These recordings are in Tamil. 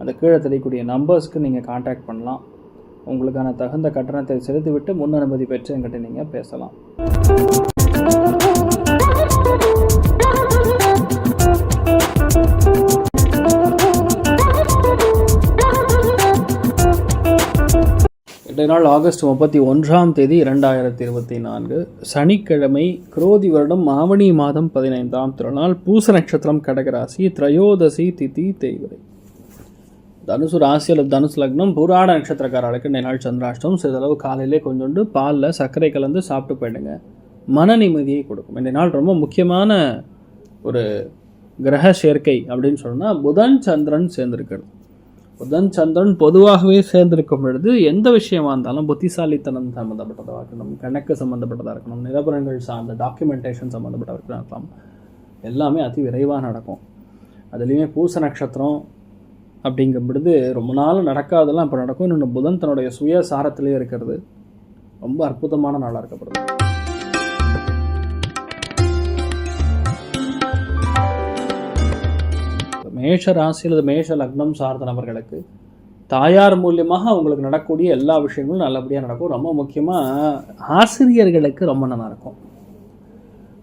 அந்த கீழே தெரியக்கூடிய நம்பர்ஸ்க்கு நீங்கள் காண்டாக்ட் பண்ணலாம். உங்களுக்கான தகுந்த கட்டணத்தை செலுத்திவிட்டு முன் அனுமதி பெற்று என்கிட்ட நீங்கள் பேசலாம். இன்றைய நாள் ஆகஸ்ட் முப்பத்தி ஒன்றாம் தேதி இரண்டாயிரத்தி இருபத்தி நான்கு. சனிக்கிழமை குரோதி வருடம் ஆவணி மாதம் பதினைந்தாம் திருநாள் பூச நட்சத்திரம் கடகராசி திரையோதசி திதி தேய்வரை தனுசு ராசி அல்லது தனுசு லக்னம் புராண நட்சத்திரக்காரர்களுக்கு இன்றைய நாள் சந்திராஷ்டம் சிறிதளவு காலையிலே கொஞ்சோண்டு பாலில் சர்க்கரை கலந்து சாப்பிட்டு போயிடுங்க. மன நிம்மதியை கொடுக்கும். இந்த நாள் ரொம்ப முக்கியமான ஒரு கிரக சேர்க்கை அப்படின்னு சொன்னால் புதன் சந்திரன் சேர்ந்திருக்கிறது. புதன் சந்திரன் பொதுவாகவே சேர்ந்திருக்கும் பொழுது எந்த விஷயமா இருந்தாலும் புத்திசாலித்தனம் சம்மந்தப்பட்டதாக இருக்கணும் கணக்கு சம்மந்தப்பட்டதாக இருக்கணும் நிரபரங்கள் சார்ந்த டாக்குமெண்டேஷன் சம்மந்தப்பட்டதாக இருக்கலாம் எல்லாமே அதி விரைவாக நடக்கும். அதுலேயுமே பூச நட்சத்திரம் அப்படிங்கும் பொழுது ரொம்ப நாள் நடக்காதெல்லாம் இப்போ நடக்கும். இன்னொன்று புதன் தன்னுடைய சுய சாரத்திலே இருக்கிறது. ரொம்ப அற்புதமான நாளாக இருக்கப்படுது. மேஷ ராசி அல்லது மேஷ லக்னம் சார்ந்த நபர்களுக்கு தாயார் மூலியமாக அவங்களுக்கு நடக்கக்கூடிய எல்லா விஷயங்களும் நல்லபடியாக நடக்கும். ரொம்ப முக்கியமாக ஆசிரியர்களுக்கு ரொம்ப நல்லா இருக்கும்.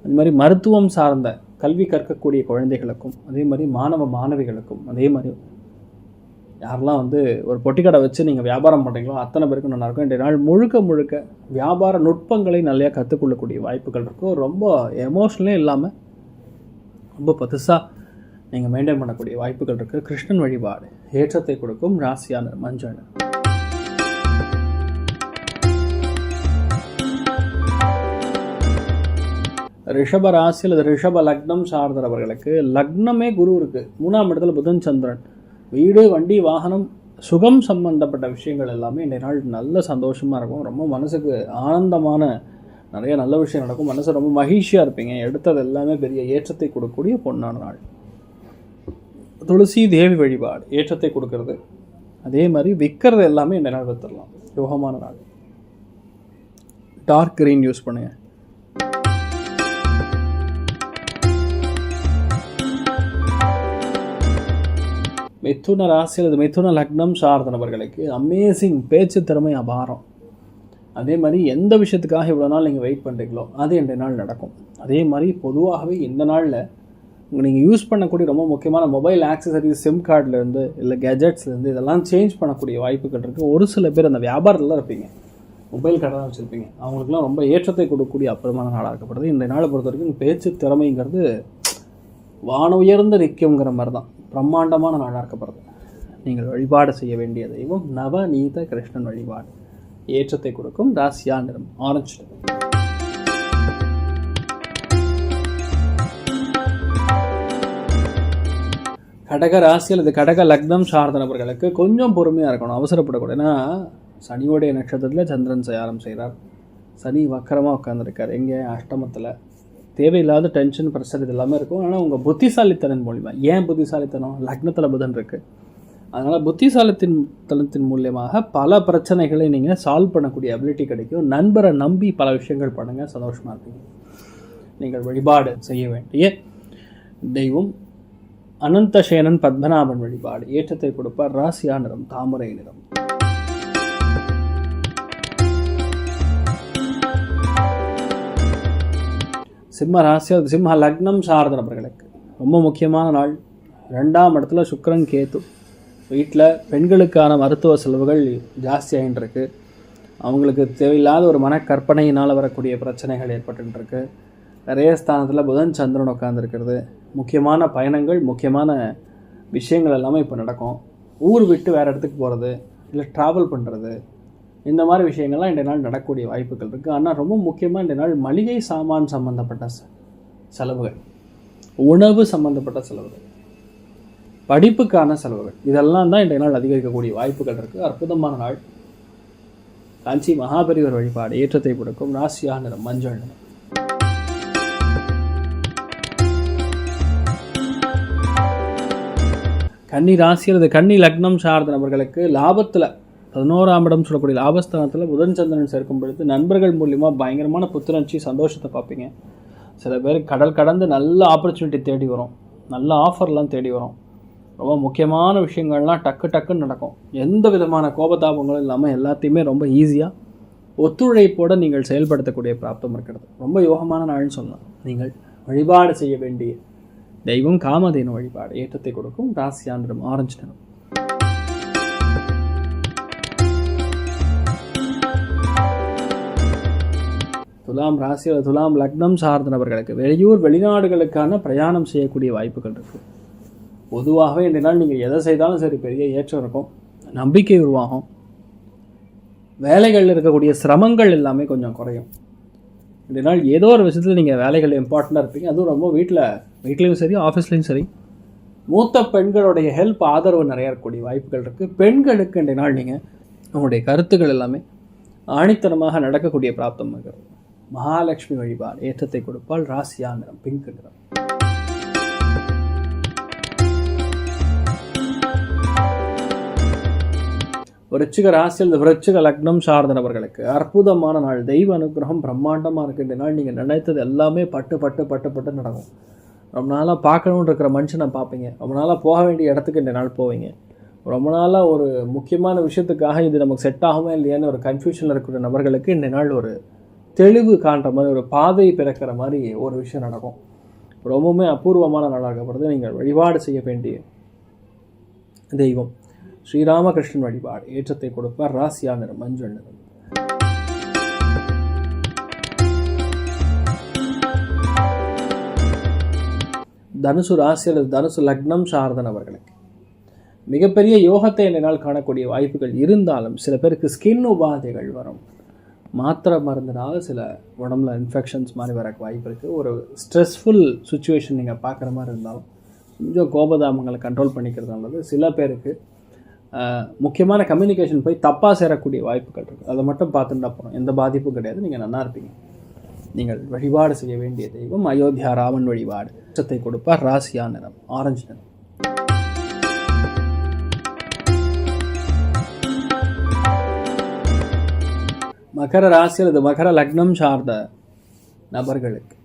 அது மாதிரி மருத்துவம் சார்ந்த கல்வி கற்கக்கூடிய குழந்தைகளுக்கும் அதே மாதிரி மாணவ மாணவிகளுக்கும் அதே மாதிரி யாரெல்லாம் வந்து ஒரு பொட்டிக்கடை வச்சு நீங்கள் வியாபாரம் பண்ணுறீங்களோ அத்தனை பேருக்கும் நல்லாயிருக்கும் இன்றைய நாள் முழுக்க முழுக்க வியாபார நுட்பங்களை நிறையா கற்றுக்கொள்ளக்கூடிய வாய்ப்புகள் இருக்கும். ரொம்ப எமோஷனலே இல்லாமல் ரொம்ப பெருசாக நீங்கள் மெயின்டைன் பண்ணக்கூடிய வாய்ப்புகள் இருக்குது கிருஷ்ணன் வழிபாடு ஏற்றத்தை கொடுக்கும் ராசியான மஞ்சள். ரிஷப ராசி அல்லது ரிஷப லக்னம் சார்ந்தவர்களுக்கு லக்னமே குரு இருக்குது மூணாம் இடத்துல புதன் சந்திரன். வீடு வண்டி வாகனம் சுகம் சம்பந்தப்பட்ட விஷயங்கள் எல்லாமே இன்றைய நாள் நல்ல சந்தோஷமாக இருக்கும். ரொம்ப மனசுக்கு ஆனந்தமான நிறைய நல்ல விஷயம் நடக்கும். மனசு ரொம்ப மகிழ்ச்சியாக இருப்பீங்க. எடுத்தது எல்லாமே பெரிய ஏற்றத்தை கொடுக்கக்கூடிய பொன்னான நாள். துளசி தேவி வழிபாடு ஏற்றத்தை கொடுக்கறது. அதே மாதிரி விற்கிறது எல்லாமே இந்த நாள் வித்துடலாம். யோகமான நாள். டார்க் கிரீன் யூஸ் பண்ணுங்கள் மிதுன ராசி அல்லது மிதுன லக்னம் சார்ந்த நபர்களுக்கு அமேசிங் பேச்சு திறமை அபாரம். அதே மாதிரி எந்த விஷயத்துக்காக இவ்வளோ நாள் நீங்கள் வெயிட் பண்ணுறீங்களோ அது இன்றைய நாள் நடக்கும். அதே மாதிரி பொதுவாகவே இந்த நாளில் நீங்கள் யூஸ் பண்ணக்கூடிய ரொம்ப முக்கியமான மொபைல் ஆக்சசரிஸ் சிம் கார்டுலேருந்து இல்லை கேஜெட்ஸ்லேருந்து இதெல்லாம் சேஞ்ச் பண்ணக்கூடிய வாய்ப்புகள் இருக்குது ஒரு சில பேர் அந்த வியாபாரத்தில் இருப்பீங்க. மொபைல் கடை தான் வச்சுருப்பீங்க. அவங்களுக்குலாம் ரொம்ப ஏற்றத்தை கொடுக்கக்கூடிய அப்புறமான நாளாக இருக்கப்படுது. இந்த நாளை பொறுத்த வரைக்கும் பேச்சு திறமைங்கிறது வான உயர்ந்து நிற்குங்கிற மாதிரி தான் பிரம்மாண்டமான நாடாக இருக்கப்படுது நீங்கள் வழிபாடு செய்ய வேண்டிய தெய்வம் நவநீத கிருஷ்ணன் வழிபாடு. ஏற்றத்தை கொடுக்கும் ராசியா நிறம் ஆரஞ்சு. கடக ராசி அல்லது கடக லக்னம் சார்ந்த நபர்களுக்கு கொஞ்சம் பொறுமையாக இருக்கணும். அவசரப்படக்கூடாது. ஏன்னா சனியோடைய நட்சத்திரத்தில் சந்திரன் சயாரம் செய்கிறார் சனி வக்கரமாக உட்காந்துருக்கார் எங்கே? அஷ்டமத்தில். தேவையில்லாத டென்ஷன் ப்ரெஷர் இது எல்லாமே இருக்கும். ஆனால் உங்கள் புத்திசாலித்தனம் மூலிமா ஏன் புத்திசாலித்தனம்? லக்னத்தில் புதன் இருக்குது அதனால் புத்திசாலித்தின் தனத்தின் மூலியமாக பல பிரச்சனைகளை நீங்கள் சால்வ் பண்ணக்கூடிய அபிலிட்டி கிடைக்கும். நண்பரை நம்பி பல விஷயங்கள் பண்ணுங்கள் சந்தோஷமாக இருப்பீங்க. நீங்கள் வழிபாடு செய்ய வேண்டிய தெய்வம் அனந்தசேனன் பத்மநாபன் வழிபாடு. ஏற்றத்தை கொடுப்பார். ராசியா நிறம் தாமரை நிறம். சிம்ம ராசி சிம்ம லக்னம் சார்ந்த நபர்களுக்கு. ரொம்ப முக்கியமான நாள். ரெண்டாம் இடத்துல சுக்கரன் கேத்து வீட்டில் பெண்களுக்கான மருத்துவ செலவுகள் ஜாஸ்தி அவங்களுக்கு தேவையில்லாத ஒரு மனக்கற்பனையினால் வரக்கூடிய பிரச்சனைகள் ஏற்பட்டுருக்கு நிறைய ஸ்தானத்தில் புதன் சந்திரன் உட்காந்துருக்கிறது முக்கியமான பயணங்கள் முக்கியமான விஷயங்கள் எல்லாமே இப்போ நடக்கும். ஊர் விட்டு வேறு இடத்துக்கு போகிறது இல்லை ட்ராவல் பண்ணுறது இந்த மாதிரி விஷயங்கள்லாம் இன்றைய நாள் நடக்கக்கூடிய வாய்ப்புகள் இருக்குது ஆனால் ரொம்ப முக்கியமாக இன்றைய நாள் மளிகை சாமான் சம்மந்தப்பட்ட செலவுகள். உணவு சம்மந்தப்பட்ட செலவுகள். படிப்புக்கான செலவுகள். இதெல்லாம் தான் இன்றைய நாள் அதிகரிக்கக்கூடிய வாய்ப்புகள் இருக்குது அற்புதமான நாள். காஞ்சி மகாபெரிவர் வழிபாடு ஏற்றத்தை கொடுக்கும் ராசியாக நிறம் மஞ்சள் நிறம். கன்னி ராசி அல்லது கன்னி லக்னம் சார்ந்த நபர்களுக்கு லாபத்தில் பதினோராம் இடம் சொல்லக்கூடிய லாபஸ்தானத்தில் புதன் சந்திரன் சேர்க்கும் பொழுது நண்பர்கள் மூலியமாக பயங்கரமான புத்துணர்ச்சி சந்தோஷத்தை பார்ப்பீங்க. சில பேர் கடல் கடந்து நல்ல ஆப்பர்ச்சுனிட்டி தேடி வரும். நல்ல ஆஃபர்லாம் தேடி வரும். ரொம்ப முக்கியமான விஷயங்கள்லாம் டக்கு டக்குன்னு நடக்கும். எந்த விதமான கோபதாபங்களும் இல்லாமல் எல்லாத்தையுமே ரொம்ப ஈஸியாக ஒத்துழைப்போடு நீங்கள் செயல்படுத்தக்கூடிய பிராப்தம் இருக்கிறது. ரொம்ப யோகமான நாள்னு சொல்லலாம். நீங்கள் வழிபாடு செய்ய வேண்டிய தெய்வம் காமதேனு வழிபாடு ஏற்றத்தை கொடுக்கும். ராசியாந்திரம் ஆரஞ்சு நிறம். துலாம் ராசி அல்லது துலாம் லக்னம் சார்ந்த நபர்களுக்கு வெளியூர் வெளிநாடுகளுக்கான பிரயாணம் செய்யக்கூடிய வாய்ப்புகள் இருக்குது பொதுவாகவே இந்த நாள் நீங்கள் எதை செய்தாலும் சரி பெரிய ஏற்றம் இருக்கும். நம்பிக்கை உருவாகும். வேலைகளில் இருக்கக்கூடிய சிரமங்கள் எல்லாமே கொஞ்சம் குறையும். இந்த நாள் ஏதோ ஒரு விஷயத்தில் நீங்கள் வேலைகள் இம்பார்ட்டண்ட்டாக இருப்பீங்க. அதுவும் ரொம்ப வீட்டில் வீட்லேயும் சரி ஆஃபீஸ்லேயும் சரி. மூத்த பெண்களுடைய ஹெல்ப் ஆதரவு நிறைய இருக்கக்கூடிய வாய்ப்புகள் இருக்குது பெண்களுக்கு இன்றைய நாள் நீங்கள் உங்களுடைய கருத்துக்கள் எல்லாமே ஆணித்தனமாக நடக்கக்கூடிய பிராப்தம் இருக்கிறது மகாலட்சுமி வழிபாடு ஏற்றத்தை கொடுப்பால் ராசியா நிறம் பிங்க் நிறம். விருச்சிக ராசியில் இந்த விருச்சிக லக்னம் சார்ந்த நபர்களுக்கு அற்புதமான நாள். தெய்வ அனுகிரகம் பிரம்மாண்டமாக இருக்கின்ற நாள் நீங்கள் நினைத்தது எல்லாமே பட்டு பட்டு பட்டு பட்டு நடக்கும். ரொம்ப நாளாக பார்க்கணுன்னு இருக்கிற மனுஷனை பார்ப்பீங்க. ரொம்ப நாளாக போக வேண்டிய இடத்துக்கு இந்த நாள் போவீங்க. ரொம்ப நாளாக ஒரு முக்கியமான விஷயத்துக்காக இது நமக்கு செட் ஆகுமா இல்லையான்னு ஒரு கன்ஃபியூஷனில் இருக்கிற நபர்களுக்கு இந்த நாள் ஒரு தெளிவு காண்ற மாதிரி ஒரு பாதை பிறக்கிற மாதிரி ஒரு விஷயம் நடக்கும். ரொம்பவுமே அபூர்வமான நாளாகப்படுது. நீங்கள் வழிபாடு செய்ய வேண்டிய தெய்வம். ஸ்ரீராமகிருஷ்ணன் வழிபாடு. ஏற்றத்தை கொடுப்பார். ராசியா நிறம் மஞ்சள் நிறம். தனுசு ராசி அல்லது தனுசு லக்னம் சார்ந்தன் அவர்களுக்கு. மிகப்பெரிய யோகத்தை என்னால் காணக்கூடிய வாய்ப்புகள் இருந்தாலும் சில பேருக்கு ஸ்கின் உபாதைகள் வரும். மாத்திரை மருந்துனால சில உடம்புல இன்ஃபெக்ஷன்ஸ் மாதிரி வரக்கு வாய்ப்பு இருக்குது ஒரு ஸ்ட்ரெஸ்ஃபுல் சுச்சுவேஷன் நீங்கள் பார்க்குற மாதிரி இருந்தாலும் கொஞ்சம் கோபதாமங்களை கண்ட்ரோல் பண்ணிக்கிறது நல்லது. சில பேருக்கு முக்கியமான கம்யூனிகேஷன் போய் தப்பாக சேரக்கூடிய வாய்ப்புகள் இருக்குது அதை மட்டும் பார்த்துட்டு அப்புறம் எந்த பாதிப்பும் கிடையாது. நீங்கள் நல்லா இருப்பீங்க. நீங்கள் வழிபாடு செய்ய வேண்டிய தெய்வம் அயோத்தியா ராமன் வழிபாடு. உச்சத்தை கொடுப்பார். ராசியா நிறம். ஆரஞ்சு நிறம். மகர ராசி அல்லது மகர லக்னம் சார்ந்த நபர்களுக்கு.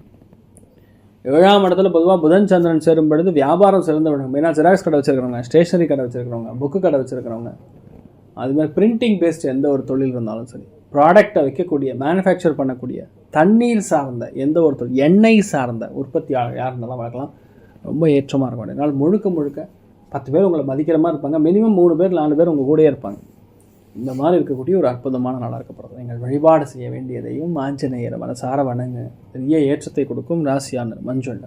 ஏழாம் இடத்துல பொதுவாக புதன் சந்திரன் சேரும் பொழுது வியாபாரம் சிறந்தவங்க மெயினாக ஜெராக்ஸ் கடை வச்சுருக்கிறவங்க ஸ்டேஷனரி கடை வச்சுருக்கிறவங்க புக்கு கடை வச்சுருக்கிறவங்க. அதுமாதிரி பிரிண்டிங் பேஸ்ட் எந்த ஒரு தொழில் இருந்தாலும் சரி ப்ராடக்டை வைக்கக்கூடிய மேனுஃபேக்சர் பண்ணக்கூடிய தண்ணீர் சார்ந்த எந்த ஒரு தொழில் எண்ணெய் சார்ந்த உற்பத்தியாளர் யார் இருந்தாலும் வளர்க்கலாம். ரொம்ப ஏற்றமாக இருக்கும். அதனால் முழுக்க முழுக்க பத்து பேர் உங்களை மதிக்கிற மாதிரி இருப்பாங்க. மினிமம் மூணு பேர் நாலு பேர் உங்கள் கூடயே இருப்பாங்க. இந்த மாதிரி இருக்கக்கூடிய ஒரு அற்புதமான நாளாக இருக்கப்படுறது. நீங்கள் வழிபாடு செய்ய வேண்டியதையும் ஆஞ்சநேயர் மனசார வணங்க. பெரிய ஏற்றத்தை கொடுக்கும் ராசியான மஞ்சள்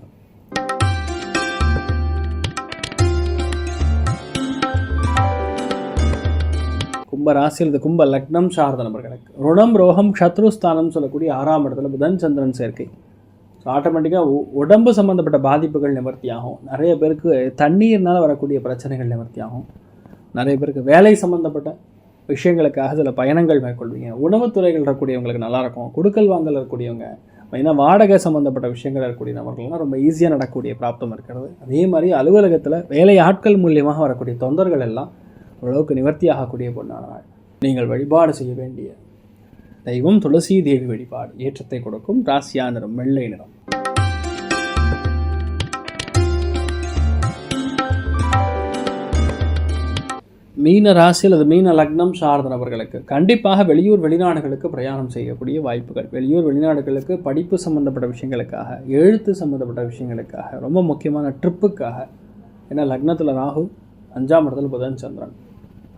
கும்ப ராசியில் இந்த கும்ப லக்னம் சார்ந்த நபர்களுக்கு. ருணம் ரோகம் சத்ருஸ்தானம் சொல்லக்கூடிய ஆறாம் இடத்துல புதன் சந்திரன் சேர்க்கை. ஸோ ஆட்டோமேட்டிக்காக உடம்பு சம்மந்தப்பட்ட பாதிப்புகள் நிவர்த்தியாகும். நிறைய பேருக்கு தண்ணீர்னால் வரக்கூடிய பிரச்சனைகள் நிவர்த்தியாகும். நிறைய பேருக்கு வேலை சம்மந்தப்பட்ட விஷயங்களுக்காக சில பயணங்கள் மேற்கொள்வீங்க. உணவுத்துறைகள் இருக்கக்கூடியவங்களுக்கு நல்லாயிருக்கும். கொடுக்கல் வாங்கல் இருக்கக்கூடியவங்க. மெயினாக வாடகை சம்மந்தப்பட்ட விஷயங்கள் இருக்கக்கூடிய நபர்கள்லாம் ரொம்ப ஈஸியாக நடக்கக்கூடிய பிராப்தம் இருக்கிறது. அதே மாதிரி அலுவலகத்தில் வேலை ஆட்கள் மூலியமாக வரக்கூடிய தொந்தர்கள் எல்லாம் ஓரளவுக்கு நிவர்த்தி ஆகக்கூடிய பொண்ணான நாள் நீங்கள் வழிபாடு செய்ய வேண்டிய தெய்வம் துளசி தேவி வழிபாடு. ஏற்றத்தை கொடுக்கும். ராசியா நிறம் வெள்ளை நிறம். மீன ராசி அல்லது மீன லக்னம் சார்ந்த நபர்களுக்கு கண்டிப்பாக வெளியூர் வெளிநாடுகளுக்கு பிரயாணம் செய்யக்கூடிய வாய்ப்புகள். வெளியூர் வெளிநாடுகளுக்கு படிப்பு சம்பந்தப்பட்ட விஷயங்களுக்காக எழுத்து சம்பந்தப்பட்ட விஷயங்களுக்காக ரொம்ப முக்கியமான ட்ரிப்புக்காக. ஏன்னா லக்னத்தில் ராகு அஞ்சாம் இடத்துல புதன் சந்திரன்.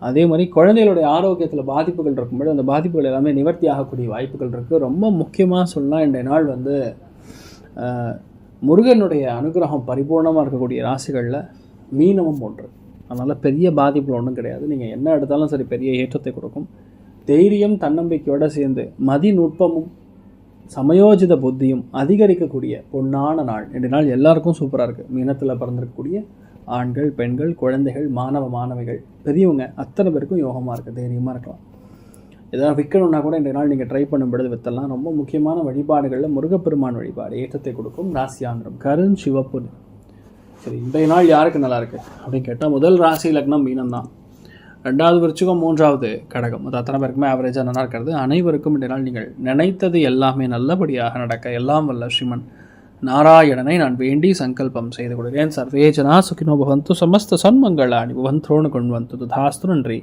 அதே மாதிரி குழந்தைகளுடைய ஆரோக்கியத்தில் பாதிப்புகள் இருக்கும்போது அந்த பாதிப்புகள் எல்லாமே நிவர்த்தி ஆகக்கூடிய வாய்ப்புகள் இருக்குது ரொம்ப முக்கியமாக சொன்னால் இன்றைய நாள் வந்து முருகனுடைய அனுகிரகம் பரிபூர்ணமாக இருக்கக்கூடிய ராசிகளில் மீனமும் ஒன்று. அதனால் பெரிய பாதிப்பில் ஒன்றும் கிடையாது. நீங்கள் என்ன எடுத்தாலும் சரி பெரிய ஏற்றத்தை கொடுக்கும். தைரியம் தன்னம்பிக்கையோடு சேர்ந்து மதி நுட்பமும் சமயோஜித புத்தியும் அதிகரிக்கக்கூடிய பொன்னான நாள். ரெண்டு நாள் எல்லாருக்கும் சூப்பராக இருக்குது மீனத்தில் பிறந்திருக்கக்கூடிய ஆண்கள் பெண்கள் குழந்தைகள் மாணவ மாணவிகள் பெரியவங்க அத்தனை பேருக்கும் யோகமாக இருக்குது தைரியமாக இருக்கலாம். எதாவது விற்கணும்னா கூட இன்றைய நாள் நீங்கள் ட்ரை பண்ணும் பொழுது வித்தெல்லாம் ரொம்ப முக்கியமான வழிபாடுகளில் முருகப்பெருமான் வழிபாடு ஏற்றத்தை கொடுக்கும். ராசியாந்திரம். கருண் சிவப்பு சரி இன்றைய நாள் யாருக்கு நல்லா இருக்கு அப்படின்னு கேட்டால் முதல் ராசி லக்னம் மீனம் தான் ரெண்டாவது விருச்சிகம் மூன்றாவது கடகம். அது அத்தனை பேருக்குமே ஆவரேஜாக நல்லா இருக்கிறது. அனைவருக்கும் இன்றைய நாள் நீங்கள் நினைத்தது எல்லாமே நல்லபடியாக நடக்க எல்லாம் வல்ல. ஸ்ரீமன் நாராயணனை நான் வேண்டி சங்கல்பம் செய்து கொள்கிறேன். சர்வே ஜனா சுகினோ பவந்து சமஸ்த சன்மங்களாணி பவந்தோடு கொண்டு வந்து தாஸ்து நன்றி.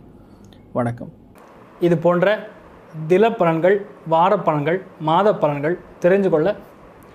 வணக்கம். இது போன்ற தில பலன்கள் வார பலன்கள் மாத பலன்கள் தெரிஞ்சு கொள்ள